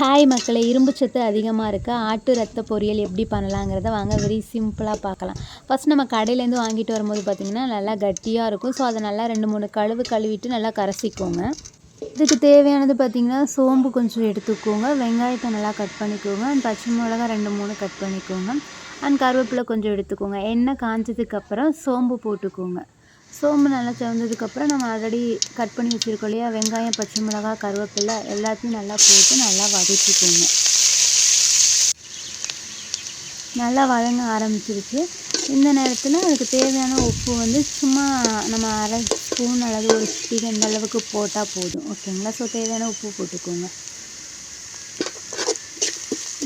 Hi மக்களை இரும்பு சத்து அதிகமாக இருக்க? ஆட்டு ரத்த பொரியல் எப்படி பண்ணலாங்கிறத வாங்க வெரி சிம்பிளாக பார்க்கலாம். ஃபஸ்ட் நம்ம கடையிலேருந்து வாங்கிட்டு வரும்போது பார்த்திங்கன்னா நல்லா கட்டியாக இருக்கும். ஸோ அதை நல்லா ரெண்டு மூணு கழுவு கழுவிட்டு நல்லா கரைசிக்கோங்க. இதுக்கு தேவையானது பார்த்திங்கன்னா சோம்பு கொஞ்சம் எடுத்துக்கோங்க. வெங்காயத்தை நல்லா கட் பண்ணிக்கோங்க. அண்ட் பச்சை மிளகா ரெண்டு மூணு கட் பண்ணிக்கோங்க. அண்ட் கருவேப்பிலை கொஞ்சம் எடுத்துக்கோங்க. எண்ணெய் காஞ்சதுக்கப்புறம் சோம்பு போட்டுக்கோங்க. சோம்பு நல்லா செவந்ததுக்கப்புறம் நம்ம ஆல்ரெடி கட் பண்ணி வச்சுருக்கோம் இல்லையா? வெங்காயம் பச்சை மிளகா கருவேப்பிலை எல்லாத்தையும் நல்லா போட்டு நல்லா வதக்கிக்கோங்க. நல்லா வதங்க ஆரம்பிச்சிருச்சு. இந்த நேரத்தில் அதுக்கு தேவையான உப்பு வந்து சும்மா நம்ம அரை ஸ்பூன் அல்லது ஒரு ஸ்பீட் அந்த அளவுக்கு போட்டால் போதும். ஓகேங்களா? ஸோ தேவையான உப்பு போட்டுக்கோங்க.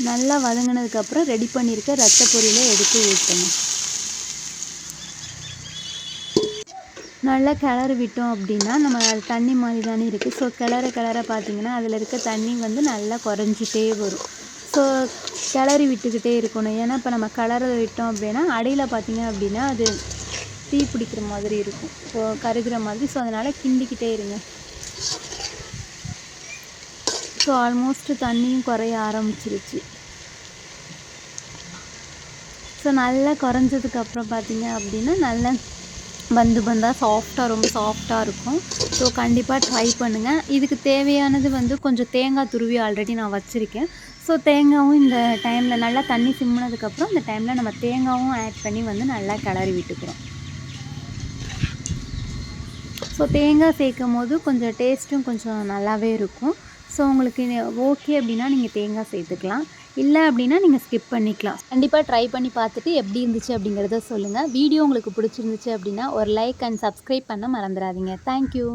நல்லா வதங்கினதுக்கப்புறம் ரெடி பண்ணியிருக்க ரத்த பொரியலை எடுத்து ஊற்றணும். நல்லா கிளறி விட்டோம் அப்படின்னா நம்ம அது தண்ணி மாதிரி தானே இருக்குது ஸோ கிளற கிளற பார்த்திங்கன்னா அதில் இருக்க தண்ணி வந்து நல்லா குறைஞ்சிட்டே வரும். ஸோ கிளறி விட்டுக்கிட்டே இருக்கணும். ஏன்னா இப்போ நம்ம கிளற விட்டோம் அப்படின்னா அடியில் பார்த்தீங்க அப்படின்னா அது தீ பிடிக்கிற மாதிரி இருக்கும். ஸோ கருகிற மாதிரி. ஸோ அதனால் கிண்டிக்கிட்டே இருங்க. ஸோ ஆல்மோஸ்ட் தண்ணியும் குறைய ஆரம்பிச்சிருச்சு. ஸோ நல்லா குறைஞ்சதுக்கப்புறம் பார்த்தீங்க அப்படின்னா நல்லா பந்து பந்தாக சாஃப்டாக ரொம்ப சாஃப்டாக இருக்கும். ஸோ கண்டிப்பாக ட்ரை பண்ணுங்கள் இதுக்கு தேவையானது வந்து கொஞ்சம் தேங்காய் துருவி ஆல்ரெடி நான் வச்சுருக்கேன். ஸோ தேங்காயும் இந்த டைமில் நல்லா தண்ணி சிம்மினதுக்கப்புறம் இந்த டைமில் நம்ம தேங்காயும் ஆட் பண்ணி வந்து நல்லா கிளறி விட்டுக்கிறோம். ஸோ தேங்காய் சேர்க்கும் போது கொஞ்சம் டேஸ்ட்டும் கொஞ்சம் நல்லாவே இருக்கும். ஸோ உங்களுக்கு ஓகே அப்படின்னா நீங்கள் தேங்காய் சேர்த்துக்கலாம். இல்லை அப்படின்னா நீங்கள் ஸ்கிப் பண்ணிக்கலாம். கண்டிப்பாக ட்ரை பண்ணி பார்த்துட்டு எப்படி இருந்துச்சு அப்படிங்கிறத சொல்லுங்கள் வீடியோ உங்களுக்கு பிடிச்சிருந்துச்சு அப்படின்னா ஒரு லைக் அண்ட் சப்ஸ்கிரைப் பண்ண மறந்துடாதீங்க. தேங்க்யூ